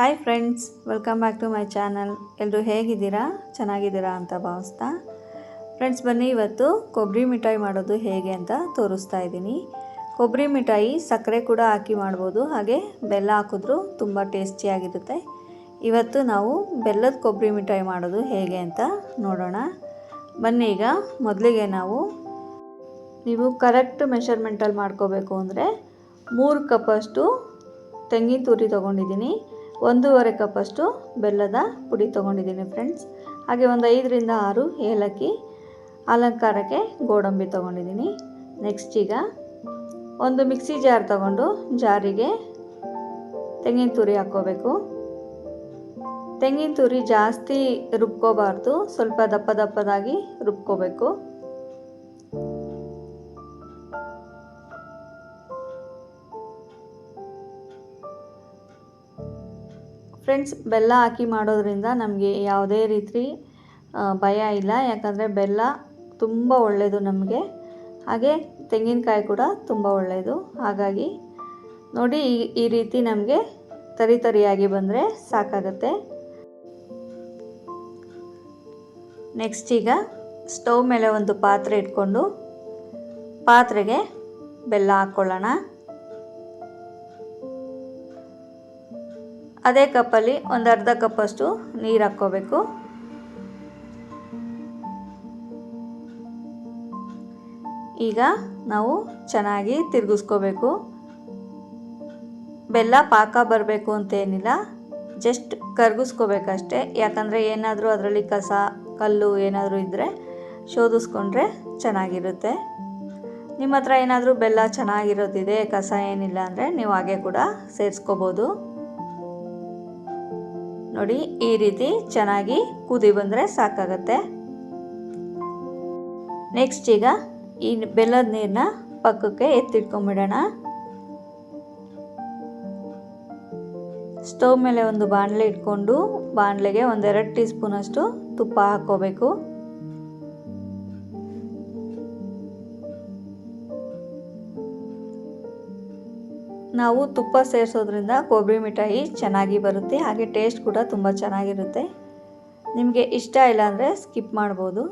Hi friends welcome back to my channel ಎಲ್ಲರೂ ಹೇಗಿದ್ದೀರಾ? ಚೆನ್ನಾಗಿದ್ದೀರಾ ಅಂತ ಭಾವಿಸ್ತಾ. ಫ್ರೆಂಡ್ಸ್ ಬನ್ನಿ, ಇವತ್ತು ಕೊಬ್ಬರಿ ಮಿಠಾಯಿ ಮಾಡೋದು ಹೇಗೆ ಅಂತ ತೋರಿಸ್ತಾ ಇದ್ದೀನಿ. ಕೊಬ್ಬರಿ ಮಿಠಾಯಿ ಸಕ್ಕರೆ ಕೂಡ ಹಾಕಿ ಮಾಡ್ಬೋದು. ಹಾಗೆ ಬೆಲ್ಲ ಹಾಕಿದ್ರೂ ತುಂಬ ಟೇಸ್ಟಿಯಾಗಿರುತ್ತೆ ಇವತ್ತು ನಾವು ಬೆಲ್ಲದ ಕೊಬ್ಬರಿ ಮಿಠಾಯಿ ಮಾಡೋದು ಹೇಗೆ ಅಂತ ನೋಡೋಣ. ಬನ್ನಿ ಈಗ ಮೊದಲಿಗೆ ನಾವು, ನೀವು ಕರೆಕ್ಟ್ ಮೆಷರ್ಮೆಂಟಲ್ಲಿ ಮಾಡ್ಕೋಬೇಕು ಅಂದರೆ ಮೂರು ಕಪ್ಪಷ್ಟು ತೆಂಗಿನ ತುರಿ ತೊಗೊಂಡಿದ್ದೀನಿ. ಒಂದೂವರೆ ಕಪ್ಪಷ್ಟು ಬೆಲ್ಲದ ಪುಡಿ ತೊಗೊಂಡಿದ್ದೀನಿ ಫ್ರೆಂಡ್ಸ್ ಹಾಗೆ ಒಂದು ಐದರಿಂದ ಆರು ಏಲಕ್ಕಿ ಅಲಂಕಾರಕ್ಕೆ ಗೋಡಂಬಿ ತೊಗೊಂಡಿದ್ದೀನಿ. ನೆಕ್ಸ್ಟ್ ಈಗ ಒಂದು ಮಿಕ್ಸಿ ಜಾರ್ ತಗೊಂಡು ಜಾರಿಗೆ ತೆಂಗಿನ ತುರಿ ಹಾಕ್ಕೋಬೇಕು. ತೆಂಗಿನ ತುರಿ ಜಾಸ್ತಿ ರುಬ್ಕೋಬಾರ್ದು, ಸ್ವಲ್ಪ ದಪ್ಪ ದಪ್ಪದಾಗಿ ರುಬ್ಕೋಬೇಕು. ಫ್ರೆಂಡ್ಸ್ ಬೆಲ್ಲ ಹಾಕಿ ಮಾಡೋದ್ರಿಂದ ನಮಗೆ ಯಾವುದೇ ರೀತಿ ಭಯ ಇಲ್ಲ. ಯಾಕಂದರೆ ಬೆಲ್ಲ ತುಂಬ ಒಳ್ಳೆಯದು ನಮಗೆ. ಹಾಗೆ ತೆಂಗಿನಕಾಯಿ ಕೂಡ ತುಂಬ ಒಳ್ಳೆಯದು ಹಾಗಾಗಿ ನೋಡಿ ಈ ರೀತಿ ನಮಗೆ ತರಿ ತರಿಯಾಗಿ ಬಂದರೆ ಸಾಕಾಗತ್ತೆ. ನೆಕ್ಸ್ಟ್ ಈಗ ಸ್ಟವ್ ಮೇಲೆ ಒಂದು ಪಾತ್ರೆ ಇಟ್ಕೊಂಡು ಪಾತ್ರೆಗೆ ಬೆಲ್ಲ ಹಾಕ್ಕೊಳ್ಳೋಣ. ಅದೇ ಕಪ್ಪಲ್ಲಿ ಒಂದು ಅರ್ಧ ಕಪ್ಪಷ್ಟು ನೀರು ಹಾಕ್ಕೋಬೇಕು. ಈಗ ನಾವು ಚೆನ್ನಾಗಿ ತಿರುಗಿಸ್ಕೋಬೇಕು. ಬೆಲ್ಲ ಪಾಕ ಬರಬೇಕು ಅಂತೇನಿಲ್ಲ ಜಸ್ಟ್ ಕರಗಿಸ್ಕೋಬೇಕಷ್ಟೆ. ಯಾಕಂದರೆ ಏನಾದರೂ ಅದರಲ್ಲಿ ಕಸ, ಕಲ್ಲು ಏನಾದರೂ ಇದ್ದರೆ ಶೋಧಿಸ್ಕೊಂಡ್ರೆ ಚೆನ್ನಾಗಿರುತ್ತೆ. ನಿಮ್ಮ ಹತ್ರ ಏನಾದರೂ ಬೆಲ್ಲ ಚೆನ್ನಾಗಿರೋದಿದೆ, ಕಸ ಏನಿಲ್ಲ ಅಂದರೆ ನೀವು ಹಾಗೆ ಕೂಡ ಸೇರಿಸ್ಕೋಬೋದು. ನೋಡಿ, ಈ ರೀತಿ ಚೆನ್ನಾಗಿ ಕುದಿ ಬಂದರೆ ಸಾಕಾಗತ್ತೆ. ನೆಕ್ಸ್ಟ್ ಈಗ ಈ ಬೆಲ್ಲದ ನೀರನ್ನ ಪಕ್ಕಕ್ಕೆ ಎತ್ತಿಟ್ಕೊಂಬಿಡೋಣ. ಸ್ಟವ್ ಮೇಲೆ ಒಂದು ಬಾಣಲೆ ಇಟ್ಕೊಂಡು, ಬಾಣಲೆಗೆ ಒಂದೆರಡು ಟೀ ಸ್ಪೂನಷ್ಟು ತುಪ್ಪ ಹಾಕ್ಕೋಬೇಕು. ನಾವು ತುಪ್ಪ ಸೇರಿಸೋದ್ರಿಂದ ಕೊಬ್ಬರಿ ಮಿಠಾಯಿ ಚೆನ್ನಾಗಿ ಬರುತ್ತೆ, ಹಾಗೆ ಟೇಸ್ಟ್ ಕೂಡ ತುಂಬ ಚೆನ್ನಾಗಿರುತ್ತೆ. ನಿಮಗೆ ಇಷ್ಟ ಇಲ್ಲ ಅಂದರೆ ಸ್ಕಿಪ್ ಮಾಡ್ಬೋದು.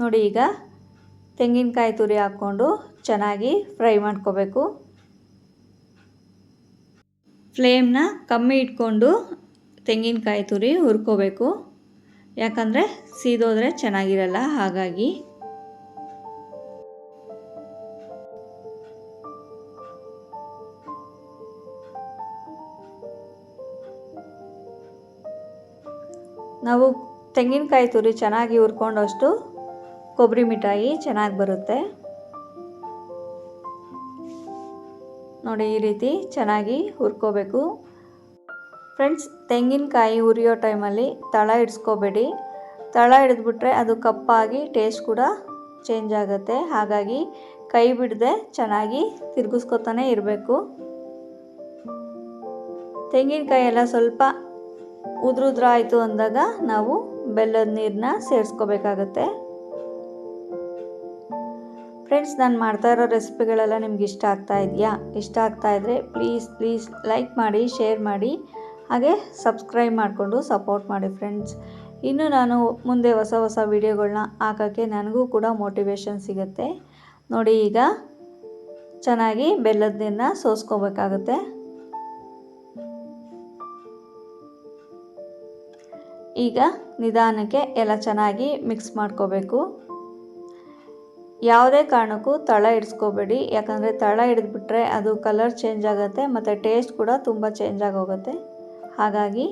ನೋಡಿ ಈಗ ತೆಂಗಿನಕಾಯಿ ತುರಿ ಹಾಕ್ಕೊಂಡು ಚೆನ್ನಾಗಿ ಫ್ರೈ ಮಾಡ್ಕೋಬೇಕು. ಫ್ಲೇಮ್ನ ಕಮ್ಮಿ ಇಟ್ಕೊಂಡು ತೆಂಗಿನಕಾಯಿ ತುರಿ ಹುರ್ಕೋಬೇಕು. ಯಾಕಂದರೆ ಸೀದೋದ್ರೆ ಚೆನ್ನಾಗಿರಲ್ಲ, ಹಾಗಾಗಿ. ನಾವು ತೆಂಗಿನಕಾಯಿ ತುರಿ ಚೆನ್ನಾಗಿ ಹುರ್ಕೊಂಡಷ್ಟು ಕೊಬ್ಬರಿ ಮಿಠಾಯಿ ಚೆನ್ನಾಗಿ ಬರುತ್ತೆ. ನೋಡಿ, ಈ ರೀತಿ ಚೆನ್ನಾಗಿ ಹುರ್ಕೋಬೇಕು. ಫ್ರೆಂಡ್ಸ್, ತೆಂಗಿನಕಾಯಿ ಹುರಿಯೋ ಟೈಮಲ್ಲಿ ತಳ ಹಿಡಿಸ್ಕೋಬೇಡಿ ತಳ ಹಿಡಿದ್ಬಿಟ್ರೆ ಅದು ಕಪ್ಪಾಗಿ ಟೇಸ್ಟ್ ಕೂಡ ಚೇಂಜ್ ಆಗುತ್ತೆ. ಹಾಗಾಗಿ ಕೈ ಬಿಡದೆ ಚೆನ್ನಾಗಿ ತಿರುಗಿಸ್ಕೊತಾನೆ ಇರಬೇಕು. ತೆಂಗಿನಕಾಯಿ ಎಲ್ಲ ಸ್ವಲ್ಪ ಉದ್ರುದ್ರ ಆಯಿತು ಅಂದಾಗ ನಾವು ಬೆಲ್ಲದ ನೀರನ್ನ ಸೇರಿಸ್ಕೋಬೇಕಾಗತ್ತೆ. ಫ್ರೆಂಡ್ಸ್ ನಾನು ಮಾಡ್ತಾ ಇರೋ ರೆಸಿಪಿಗಳೆಲ್ಲ ನಿಮ್ಗೆ ಇಷ್ಟ ಆಗ್ತಾ ಇದೆಯಾ? ಇಷ್ಟ ಆಗ್ತಾ ಇದ್ದರೆ ಪ್ಲೀಸ್ ಪ್ಲೀಸ್ ಲೈಕ್ ಮಾಡಿ ಶೇರ್ ಮಾಡಿ, ಹಾಗೆ ಸಬ್ಸ್ಕ್ರೈಬ್ ಮಾಡಿಕೊಂಡು ಸಪೋರ್ಟ್ ಮಾಡಿ ಫ್ರೆಂಡ್ಸ್ ಇನ್ನು ನಾನು ಮುಂದೆ ಹೊಸ ಹೊಸ ವೀಡಿಯೋಗಳನ್ನ ಹಾಕೋಕ್ಕೆ ನನಗೂ ಕೂಡ ಮೋಟಿವೇಶನ್ ಸಿಗುತ್ತೆ. ನೋಡಿ ಈಗ ಚೆನ್ನಾಗಿ ಬೆಲ್ಲದ ನೀರನ್ನ ಸೋಸ್ಕೋಬೇಕಾಗುತ್ತೆ. ಈಗ ನಿಧಾನಕ್ಕೆ ಎಲ್ಲ ಚೆನ್ನಾಗಿ ಮಿಕ್ಸ್ ಮಾಡ್ಕೋಬೇಕು. ಯಾವುದೇ ಕಾರಣಕ್ಕೂ ತಳ ಹಿಡಿಸ್ಕೋಬೇಡಿ ಯಾಕಂದರೆ ತಳ ಹಿಡಿದ್ಬಿಟ್ರೆ ಅದು ಕಲರ್ ಚೇಂಜ್ ಆಗುತ್ತೆ ಮತ್ತು ಟೇಸ್ಟ್ ಕೂಡ ತುಂಬ ಚೇಂಜ್ ಆಗೋಗುತ್ತೆ. ಹಾಗಾಗಿ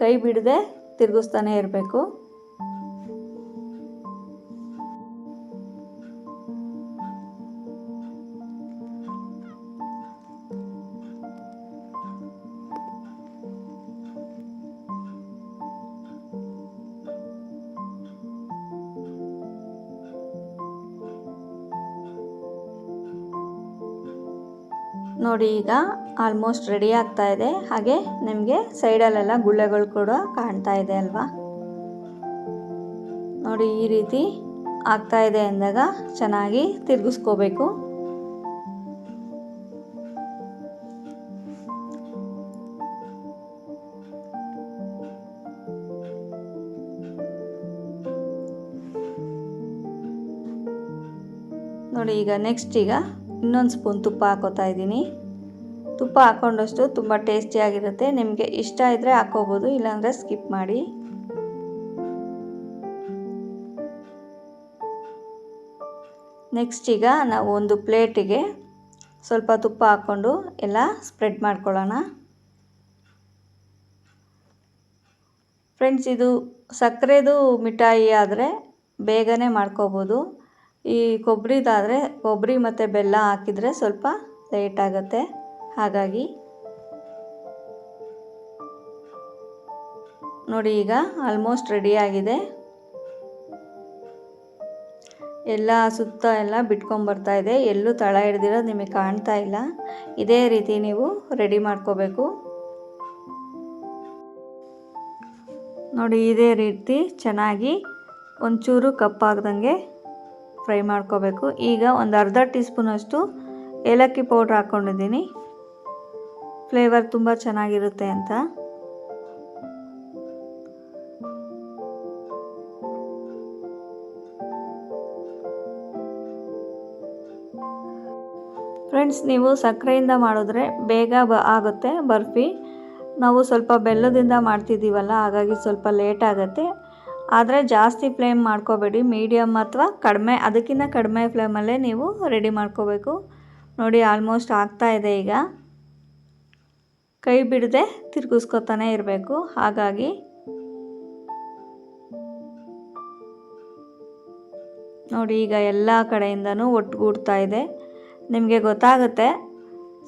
ಕೈ ಬಿಡದೆ ತಿರುಗಿಸ್ತಾನೆ ಇರಬೇಕು. ನೋಡಿ, ಈಗ ಆಲ್ಮೋಸ್ಟ್ ರೆಡಿ ಆಗ್ತಾ ಇದೆ. ಹಾಗೆ ನಿಮಗೆ ಸೈಡಲ್ಲೆಲ್ಲ ಗುಳ್ಳೆಗಳು ಕೂಡ ಕಾಣ್ತಾ ಇದೆ ಅಲ್ವಾ? ನೋಡಿ, ಈ ರೀತಿ ಆಗ್ತಾ ಇದೆ ಅಂದಾಗ ಚೆನ್ನಾಗಿ ತಿರುಗಿಸ್ಕೋಬೇಕು. ನೋಡಿ, ಈಗ ನೆಕ್ಸ್ಟ್ ಈಗ ಇನ್ನೊಂದು ಸ್ಪೂನ್ ತುಪ್ಪ ಹಾಕೋತಾ ಇದ್ದೀನಿ. ತುಪ್ಪ ಹಾಕೊಂಡಷ್ಟು ತುಂಬ ಟೇಸ್ಟಿಯಾಗಿರುತ್ತೆ ನಿಮಗೆ ಇಷ್ಟ ಇದ್ದರೆ ಹಾಕ್ಕೋಬೋದು ಇಲ್ಲಾಂದರೆ ಸ್ಕಿಪ್ ಮಾಡಿ. ನೆಕ್ಸ್ಟ್ ಈಗ ನಾವು ಒಂದು ಪ್ಲೇಟಿಗೆ ಸ್ವಲ್ಪ ತುಪ್ಪ ಹಾಕ್ಕೊಂಡು ಎಲ್ಲ ಸ್ಪ್ರೆಡ್ ಮಾಡ್ಕೊಳ್ಳೋಣ. ಫ್ರೆಂಡ್ಸ್, ಇದು ಸಕ್ಕರೆದು ಮಿಠಾಯಿ ಆದರೆ ಬೇಗನೆ ಮಾಡ್ಕೋಬೋದು. ಈ ಕೊಬ್ಬರಿದಾದರೆ ಕೊಬ್ಬರಿ ಮತ್ತು ಬೆಲ್ಲ ಹಾಕಿದರೆ ಸ್ವಲ್ಪ ಲೇಟ್ ಆಗುತ್ತೆ. ಹಾಗಾಗಿ ನೋಡಿ ಈಗ ಆಲ್ಮೋಸ್ಟ್ ರೆಡಿಯಾಗಿದೆ ಎಲ್ಲ ಸುತ್ತ ಎಲ್ಲ ಬಿಟ್ಕೊಂಬರ್ತಾ ಇದೆ. ಎಲ್ಲೂ ತಳ ಹಿಡ್ದಿರೋದು ನಿಮಗೆ ಕಾಣ್ತಾ ಇಲ್ಲ. ಇದೇ ರೀತಿ ನೀವು ರೆಡಿ ಮಾಡ್ಕೋಬೇಕು. ನೋಡಿ ಇದೇ ರೀತಿ ಚೆನ್ನಾಗಿ ಒಂಚೂರು ಕಪ್ಪಾಗ್ದಂಗೆ ಫ್ರೈ ಮಾಡ್ಕೋಬೇಕು. ಈಗ ಒಂದು ಅರ್ಧ ಟೀ ಸ್ಪೂನಷ್ಟು ಏಲಕ್ಕಿ ಪೌಡ್ರ್ ಹಾಕ್ಕೊಂಡಿದ್ದೀನಿ. ಫ್ಲೇವರ್ ತುಂಬ ಚೆನ್ನಾಗಿರುತ್ತೆ ಅಂತ. ಫ್ರೆಂಡ್ಸ್, ನೀವು ಸಕ್ಕರೆಯಿಂದ ಮಾಡಿದ್ರೆ ಬೇಗ ಬ ಆಗುತ್ತೆ ಬರ್ಫಿ. ನಾವು ಸ್ವಲ್ಪ ಬೆಲ್ಲದಿಂದ ಮಾಡ್ತಿದ್ದೀವಲ್ಲ, ಹಾಗಾಗಿ ಸ್ವಲ್ಪ ಲೇಟ್ ಆಗುತ್ತೆ. ಆದರೆ ಜಾಸ್ತಿ ಫ್ಲೇಮ್ ಮಾಡ್ಕೋಬೇಡಿ ಮೀಡಿಯಮ್ ಅಥವಾ ಕಡಿಮೆ, ಅದಕ್ಕಿಂತ ಕಡಿಮೆ ಫ್ಲೇಮಲ್ಲೇ ನೀವು ರೆಡಿ ಮಾಡ್ಕೋಬೇಕು. ನೋಡಿ ಆಲ್ಮೋಸ್ಟ್ ಆಗ್ತಾ ಇದೆ ಈಗ. ಕೈ ಬಿಡದೆ ತಿರುಗಿಸ್ಕೊತಾನೆ ಇರಬೇಕು. ಹಾಗಾಗಿ ನೋಡಿ ಈಗ ಎಲ್ಲ ಕಡೆಯಿಂದನೂ ಒಟ್ಟುಗೂಡ್ತಾ ಇದೆ. ನಿಮಗೆ ಗೊತ್ತಾಗುತ್ತೆ,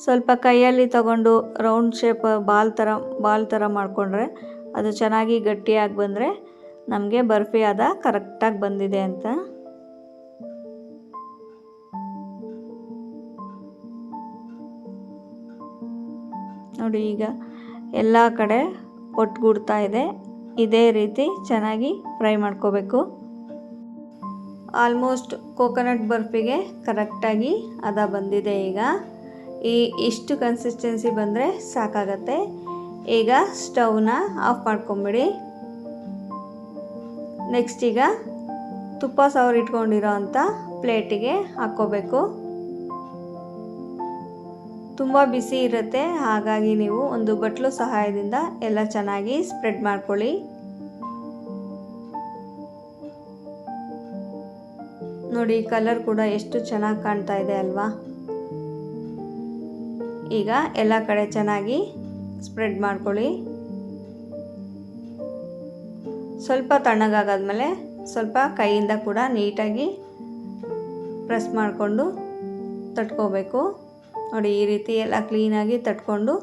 ಸ್ವಲ್ಪ ಕೈಯಲ್ಲಿ ತಗೊಂಡು ರೌಂಡ್ ಶೇಪ್ ಬಾಲ್ ಥರ ಬಾಲ್ ಥರ ಮಾಡಿಕೊಂಡ್ರೆ ಅದು ಚೆನ್ನಾಗಿ ಗಟ್ಟಿಯಾಗಿ ಬಂದರೆ ನಮಗೆ ಬರ್ಫಿ ಅದ ಕರೆಕ್ಟಾಗಿ ಬಂದಿದೆ ಅಂತ. ನೋಡಿ ಈಗ ಎಲ್ಲ ಕಡೆ ಒಟ್ಟುಗೂಡ್ತಾ ಇದೆ. ಇದೇ ರೀತಿ ಚೆನ್ನಾಗಿ ಫ್ರೈ ಮಾಡ್ಕೋಬೇಕು. ಆಲ್ಮೋಸ್ಟ್ ಕೋಕೋನಟ್ ಬರ್ಫಿಗೆ ಕರೆಕ್ಟಾಗಿ ಅದ ಬಂದಿದೆ ಈಗ. ಈ ಇಷ್ಟು ಕನ್ಸಿಸ್ಟೆನ್ಸಿ ಬಂದರೆ ಸಾಕಾಗತ್ತೆ. ಈಗ ಸ್ಟವ್ನ ಆಫ್ ಮಾಡ್ಕೊಂಬಿಡಿ. ನೆಕ್ಸ್ಟ್ ಈಗ ತುಪ್ಪ ಸವರ್ ಇಟ್ಕೊಂಡಿರೋ ಅಂಥ ಪ್ಲೇಟಿಗೆ ಹಾಕ್ಕೋಬೇಕು. ತುಂಬ ಬಿಸಿ ಇರುತ್ತೆ, ಹಾಗಾಗಿ ನೀವು ಒಂದು ಬಟ್ಲು ಸಹಾಯದಿಂದ ಎಲ್ಲ ಚೆನ್ನಾಗಿ ಸ್ಪ್ರೆಡ್ ಮಾಡ್ಕೊಳ್ಳಿ. ನೋಡಿ ಕಲರ್ ಕೂಡ ಎಷ್ಟು ಚೆನ್ನಾಗಿ ಕಾಣ್ತಾ ಇದೆ ಅಲ್ವಾ? ಈಗ ಎಲ್ಲ ಕಡೆ ಚೆನ್ನಾಗಿ ಸ್ಪ್ರೆಡ್ ಮಾಡ್ಕೊಳ್ಳಿ. ಸ್ವಲ್ಪ ತಣ್ಣಗಾಗಾದ್ಮೇಲೆ ಸ್ವಲ್ಪ ಕೈಯಿಂದ ಕೂಡ ನೀಟಾಗಿ ಪ್ರೆಸ್ ಮಾಡಿಕೊಂಡು ತಟ್ಕೋಬೇಕು. ನೋಡಿ, ಈ ರೀತಿ ಎಲ್ಲ ಕ್ಲೀನಾಗಿ ತಟ್ಕೊಂಡು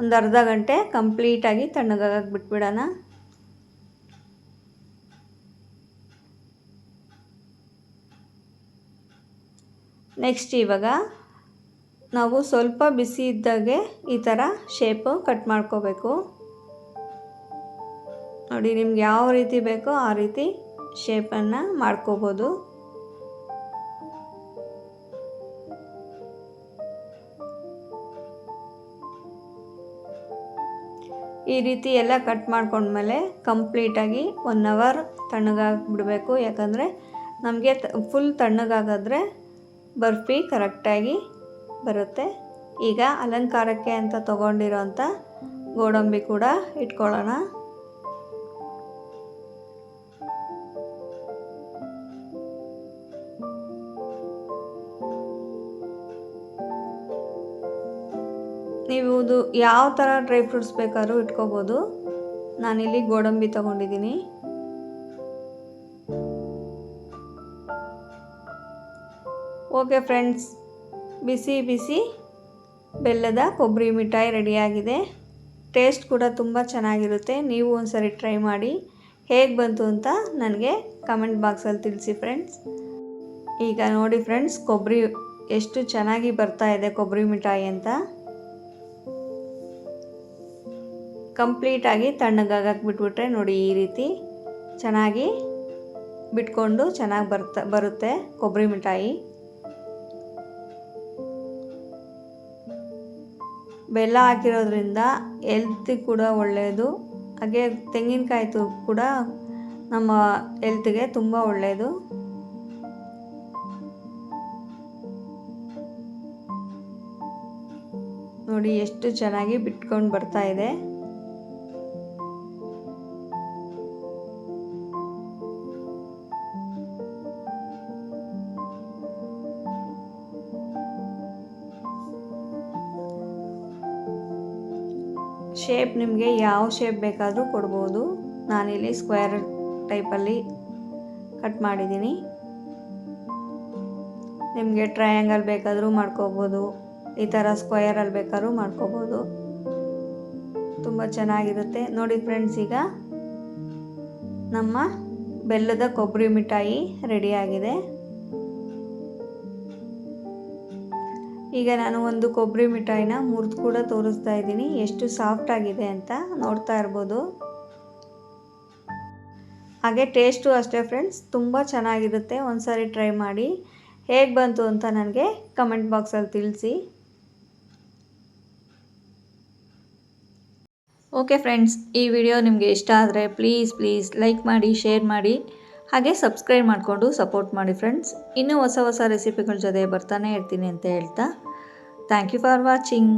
ಒಂದು ಅರ್ಧ ಗಂಟೆ ಕಂಪ್ಲೀಟಾಗಿ ತಣ್ಣಗಾಗಕ್ಕೆ ಬಿಟ್ಬಿಡೋಣ ನೆಕ್ಸ್ಟ್ ಇವಾಗ ನಾವು ಸ್ವಲ್ಪ ಬಿಸಿ ಇದ್ದಾಗೆ ಈ ಥರ ಶೇಪು ಕಟ್ ಮಾಡ್ಕೋಬೇಕು. ನೋಡಿ, ನಿಮ್ಗೆ ಯಾವ ರೀತಿ ಬೇಕೋ ಆ ರೀತಿ ಶೇಪನ್ನು ಮಾಡ್ಕೋಬೋದು. ಈ ರೀತಿ ಎಲ್ಲ ಕಟ್ ಮಾಡ್ಕೊಂಡ್ಮೇಲೆ ಕಂಪ್ಲೀಟಾಗಿ ಒನ್ ಅವರ್ ತಣ್ಣಗಾಗಿ ಬಿಡಬೇಕು ಯಾಕಂದರೆ ನಮಗೆ ಫುಲ್ ತಣ್ಣಗಾಗಾದ್ರೆ ಬರ್ಫಿ ಕರೆಕ್ಟಾಗಿ ಬರುತ್ತೆ. ಈಗ ಅಲಂಕಾರಕ್ಕೆ ಅಂತ ತೊಗೊಂಡಿರೋಂಥ ಗೋಡಂಬಿ ಕೂಡ ಇಟ್ಕೊಳ್ಳೋಣ. ಇದು ಯಾವ ಥರ ಡ್ರೈ ಫ್ರೂಟ್ಸ್ ಬೇಕಾದ್ರೂ ಇಟ್ಕೋಬೋದು. ನಾನಿಲ್ಲಿ ಗೋಡಂಬಿ ತಗೊಂಡಿದ್ದೀನಿ. ಓಕೆ ಫ್ರೆಂಡ್ಸ್, ಬಿಸಿ ಬಿಸಿ ಬೆಲ್ಲದ ಕೊಬ್ಬರಿ ಮಿಠಾಯಿ ರೆಡಿಯಾಗಿದೆ. ಟೇಸ್ಟ್ ಕೂಡ ತುಂಬ ಚೆನ್ನಾಗಿರುತ್ತೆ. ನೀವು ಒಂದ್ಸರಿ ಟ್ರೈ ಮಾಡಿ. ಹೇಗೆ ಬಂತು ಅಂತ ನನಗೆ ಕಮೆಂಟ್ ಬಾಕ್ಸಲ್ಲಿ ತಿಳಿಸಿ ಫ್ರೆಂಡ್ಸ್. ಈಗ ನೋಡಿ ಫ್ರೆಂಡ್ಸ್, ಕೊಬ್ಬರಿ ಎಷ್ಟು ಚೆನ್ನಾಗಿ ಬರ್ತಾ ಇದೆ ಕೊಬ್ಬರಿ ಮಿಠಾಯಿ ಅಂತ. ಕಂಪ್ಲೀಟಾಗಿ ತಣ್ಣಗಾಗಕ್ಕೆ ಬಿಟ್ಬಿಟ್ರೆ ನೋಡಿ ಈ ರೀತಿ ಚೆನ್ನಾಗಿ ಬಿಟ್ಕೊಂಡು ಚೆನ್ನಾಗಿ ಬರ್ತಾ, ಬರುತ್ತೆ ಕೊಬ್ಬರಿ ಮಿಠಾಯಿ. ಬೆಲ್ಲ ಹಾಕಿರೋದ್ರಿಂದ ಹೆಲ್ತ್ ಕೂಡ ಒಳ್ಳೆಯದು ಹಾಗೆ ತೆಂಗಿನಕಾಯಿ ತು ಕೂಡ ನಮ್ಮ ಹೆಲ್ತ್ಗೆ ತುಂಬ ಒಳ್ಳೆಯದು ನೋಡಿ ಎಷ್ಟು ಚೆನ್ನಾಗಿ ಬಿಟ್ಕೊಂಡು ಬರ್ತಾ ಇದೆ. ಶೇಪ್ ನಿಮಗೆ ಯಾವ ಶೇಪ್ ಬೇಕಾದರೂ ಕೊಡ್ಬೋದು. ನಾನಿಲ್ಲಿ ಸ್ಕ್ವೇರ್ ಟೈಪಲ್ಲಿ ಕಟ್ ಮಾಡಿದ್ದೀನಿ. ನಿಮಗೆ ಟ್ರಯಾಂಗಲ್ ಬೇಕಾದರೂ ಮಾಡ್ಕೋಬೋದು. ಈ ಥರ ಸ್ಕ್ವಯರಲ್ಲಿ ಬೇಕಾದ್ರೂ ಮಾಡ್ಕೋಬೋದು. ತುಂಬ ಚೆನ್ನಾಗಿರುತ್ತೆ. ನೋಡಿ ಫ್ರೆಂಡ್ಸ್ ಈಗ ನಮ್ಮ ಬೆಲ್ಲದ ಕೊಬ್ಬರಿ ಮಿಠಾಯಿ ರೆಡಿಯಾಗಿದೆ ಈಗ ನಾನು ಒಂದು ಕೊಬ್ಬರಿ ಮಿಠಾಯಿನ ಮುರಿದು ಕೂಡ ತೋರಿಸ್ತಾ ಇದ್ದೀನಿ. ಎಷ್ಟು ಸಾಫ್ಟ್ ಆಗಿದೆ ಅಂತ ನೋಡ್ತಾ ಇರ್ಬೋದು. ಹಾಗೆ ಟೇಸ್ಟು ಅಷ್ಟೇ ಫ್ರೆಂಡ್ಸ್, ತುಂಬ ಚೆನ್ನಾಗಿರುತ್ತೆ. ಒಂದು ಸಾರಿ ಟ್ರೈ ಮಾಡಿ. ಹೇಗೆ ಬಂತು ಅಂತ ನನಗೆ ಕಮೆಂಟ್ ಬಾಕ್ಸಲ್ಲಿ ತಿಳಿಸಿ. ಓಕೆ ಫ್ರೆಂಡ್ಸ್, ಈ ವಿಡಿಯೋ ನಿಮಗೆ ಇಷ್ಟ ಆದರೆ ಪ್ಲೀಸ್ ಪ್ಲೀಸ್ ಲೈಕ್ ಮಾಡಿ, ಶೇರ್ ಮಾಡಿ. ಹಾಗೆ ಸಬ್ಸ್ಕ್ರೈಬ್ ಮಾಡಿಕೊಂಡು ಸಪೋರ್ಟ್ ಮಾಡಿ ಫ್ರೆಂಡ್ಸ್ ಇನ್ನೂ ಹೊಸ ಹೊಸ ರೆಸಿಪಿಗಳ ಜೊತೆ ಬರ್ತಾನೆ ಇರ್ತೀನಿ ಅಂತ ಹೇಳ್ತಾ. Thank you for watching